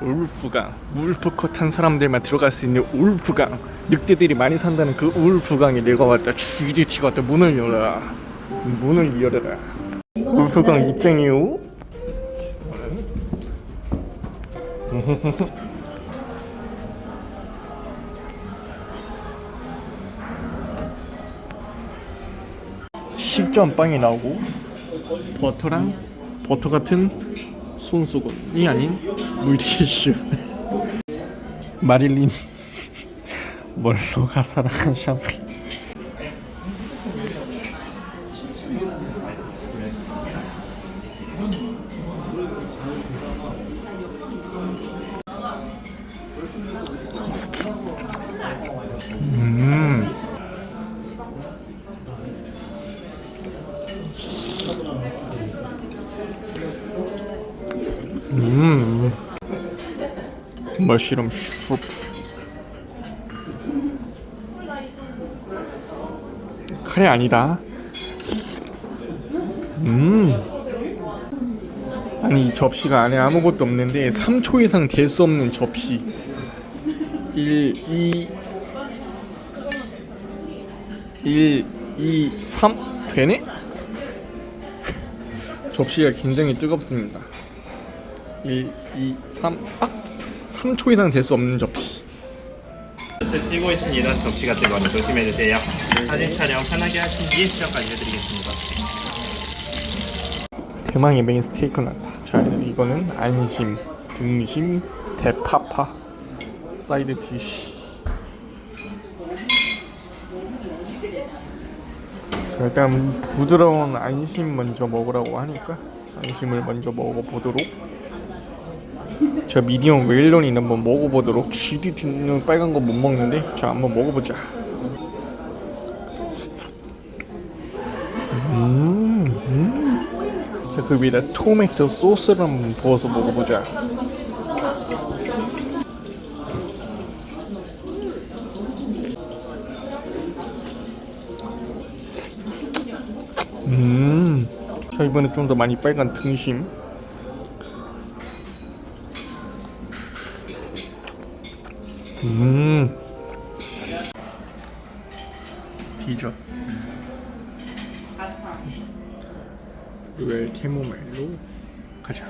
울프강. 울프컷 한 사람들만 들어갈 수 있는 울프강. 늑대들이 많이 산다는 그 울프강에 내가 왔다. GDT 갔다. 문을 열어라. 문을 열어라. 울프강 입장이요 식전 빵이 나오고? 버터랑? 버터 같은 손수건이 아닌 물티슈. 마릴린. 멀로가 사랑한 샴푸 음. 음. 슈프. 카레 아니다. 음. 아니 이 접시가 안에 아무것도 없는데 3초 이상 될 수 없는 접시. 1, 2, 1, 2, 3 되네? 접시가 굉장히 뜨겁습니다. 1, 2, 3, 아! 3초 이상 될 수 없는 접시. 뛰고 있습니다. 접시가 뜨거워서 조심해 주세요. 사진 촬영 편하게 하신 뒤에 시작까지 해드리겠습니다. 대망의 메인 스테이크 난다. 자, 이거는 안심, 등심, 대파파, 사이드 디쉬. 자, 일단 부드러운 안심 먼저 먹으라고 하니까 안심을 먼저 먹어보도록. 저 미디엄 웰런이 한번 먹어보도록. GDT는 빨간 거 못 먹는데, 자 한번 먹어보자. 음, 음. 자, 그 위에다 토마토 소스를 한번 부어서 먹어보자. 음. 자, 이번에 좀 더 많이 빨간 등심. 음. 디저트. 왜 캐모멜로 가자.